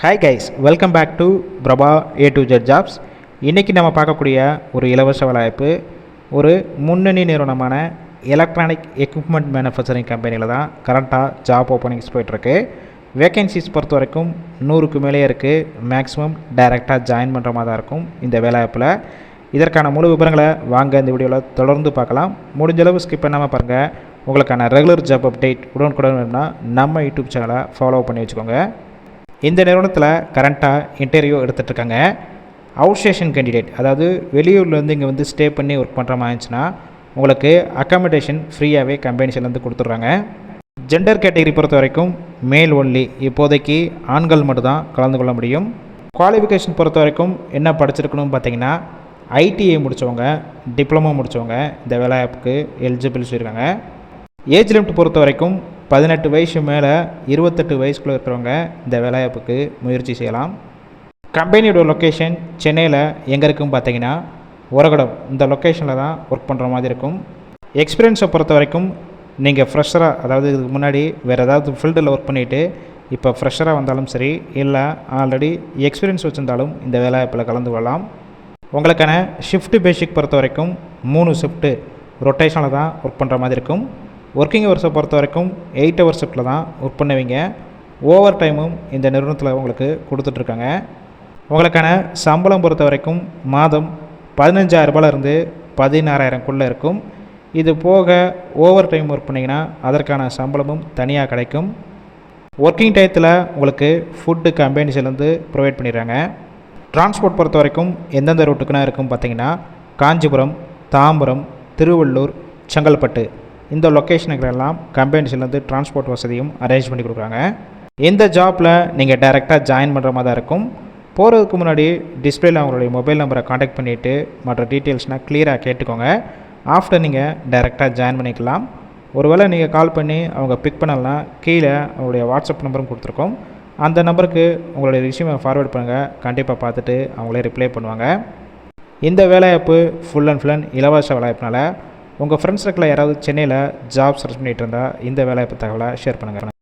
Hi guys welcome back to Prabha A to Z jobs இன்றைக்கி நம்ம பார்க்கக்கூடிய ஒரு இலவச வேலைவாய்ப்பு ஒரு முன்னணி நிறுவனமான எலக்ட்ரானிக் எக்யூப்மெண்ட் மேனுஃபேக்சரிங் கம்பெனியில் தான் கரண்ட்டாக ஜாப் ஓப்பனிங்ஸ் போயிட்டுருக்கு. வேகன்சிஸ் பொறுத்த வரைக்கும் நூறுக்கு மேலே இருக்குது மேக்ஸிமம் டைரெக்டாக ஜாயின் பண்ணுற மாதிரி தான் இருக்கும் இந்த வேலைவாய்ப்பில் இதற்கான முழு விவரங்களை வாங்க இந்த வீடியோவில் தொடர்ந்து பார்க்கலாம். முடிஞ்சளவு ஸ்கிப் பண்ணாமல் பாருங்கள் உங்களுக்கான ரெகுலர் ஜாப் அப்டேட் உடனுக்குடன் வேணும்னா நம்ம யூடியூப் சேனலை ஃபாலோ பண்ணி வச்சுக்கோங்க. இந்த நிறுவனத்தில் கரண்ட்டாக இன்டர்வியூ எடுத்துகிட்ருக்காங்க அவுட் ஸ்டேஷன் கேண்டிடேட் அதாவது வெளியூர்லேருந்து இங்கே வந்து ஸ்டே பண்ணி ஒர்க் பண்ணுற மாதிரி இருந்துச்சுன்னா உங்களுக்கு அக்காமடேஷன் ஃப்ரீயாகவே கம்பெனிஸ்லேருந்து கொடுத்துட்றாங்க. ஜெண்டர் கேட்டகரி பொறுத்த வரைக்கும் மேல் ஒன்லி இப்போதைக்கு ஆண்கள் மட்டும்தான் கலந்து கொள்ள முடியும். குவாலிஃபிகேஷன் பொறுத்த வரைக்கும் என்ன படிச்சிருக்கணும்னு பார்த்தீங்கன்னா ஐடிஐ முடித்தவங்க டிப்ளமோ முடித்தவங்க இந்த ஆப்புக்கு எலிஜிபிள் சொல்லியிருக்காங்க ஏஜ் லிமிட் பொறுத்த வரைக்கும் பதினெட்டு வயசு மேலே இருபத்தெட்டு வயசுக்குள்ளே இருக்கிறவங்க இந்த வேலைவாய்ப்புக்கு முயற்சி செய்யலாம். கம்பெனியோட லொக்கேஷன் சென்னையில் எங்கே இருக்குன்னு பார்த்தீங்கன்னா உரகடம். இந்த லொக்கேஷனில் தான் ஒர்க் பண்ணுற மாதிரி இருக்கும். எக்ஸ்பீரியன்ஸை பொறுத்த வரைக்கும் நீங்கள் ஃப்ரெஷராக அதாவது இதுக்கு முன்னாடி வேறு ஏதாவது ஃபீல்டில் ஒர்க் பண்ணிவிட்டு இப்போ ஃப்ரெஷராக வந்தாலும் சரி இல்லை ஆல்ரெடி எக்ஸ்பீரியன்ஸ் வச்சுருந்தாலும் இந்த வேலைவாய்ப்பில் கலந்து கொள்ளலாம். உங்களுக்கான ஷிஃப்ட் பேசிக் பொறுத்த வரைக்கும் மூணு ஷிஃப்ட்டு ரொட்டேஷனில் தான் ஒர்க் பண்ணுற மாதிரி இருக்கும். ஒர்க்கிங் ஹவர்ஸை பொறுத்த வரைக்கும் எயிட் ஹவர்ஸ் தான் ஒர்க் பண்ணுவீங்க. ஓவர் டைமும் இந்த நிறுவனத்தில் உங்களுக்கு கொடுத்துட்ருக்காங்க. உங்களுக்கான சம்பளம் பொறுத்த வரைக்கும் மாதம் பதினஞ்சாயிரரூபாலேருந்து பதினாறாயிரம்குள்ளே இருக்கும். இது போக ஓவர் டைம் ஒர்க் பண்ணிங்கன்னா அதற்கான சம்பளமும் தனியாக கிடைக்கும். ஒர்க்கிங் டயத்தில் உங்களுக்கு ஃபுட்டு கம்பெனிஸ்லேருந்து ப்ரொவைட் பண்ணிடுறாங்க. டிரான்ஸ்போர்ட் பொறுத்த வரைக்கும் எந்தெந்த ரூட்டுக்குன்னா இருக்கும் பார்த்திங்கன்னா காஞ்சிபுரம் தாம்பரம் திருவள்ளூர் செங்கல்பட்டு. இந்த லொக்கேஷனுக்கெல்லாம் கம்பெனிஸ்லேருந்து டிரான்ஸ்போர்ட் வசதியும் அரேஞ்ச் பண்ணி கொடுக்குறாங்க. இந்த ஜாப்பில் நீங்கள் டைரெக்டாக ஜாயின் பண்ணுற மாதிரி தான் இருக்கும். போகிறதுக்கு முன்னாடி டிஸ்பிளேல அவங்களுடைய மொபைல் நம்பரை காண்டாக்ட் பண்ணிவிட்டு மற்ற டீட்டெயில்ஸ்னால் கிளியராக கேட்டுக்கோங்க. ஆஃப்டர் நீங்கள் டைரெக்டாக ஜாயின் பண்ணிக்கலாம். ஒருவேளை நீங்கள் கால் பண்ணி அவங்க பிக் பண்ணலாம் கீழே அவங்களுடைய வாட்ஸ்அப் நம்பரும் கொடுத்துருக்கோம். அந்த நம்பருக்கு உங்களுடைய ரிஷ்யூமை ஃபார்வேர்ட் பண்ணுங்கள் கண்டிப்பாக பார்த்துட்டு அவங்களே ரிப்ளை பண்ணுவாங்க. இந்த வேலைவாய்ப்பு ஃபுல் அண்ட் ஃபுல் அண்ட் இலவச வேலைவாய்ப்புனால உங்கள் ஃப்ரெண்ட்ஸ் சர்க்கிளில் யாராவது சென்னையில் ஜாப் சர்ச் பண்ணிகிட்டு இருந்தால் இந்த வேலை தகவலை ஷேர் பண்ணுங்கள்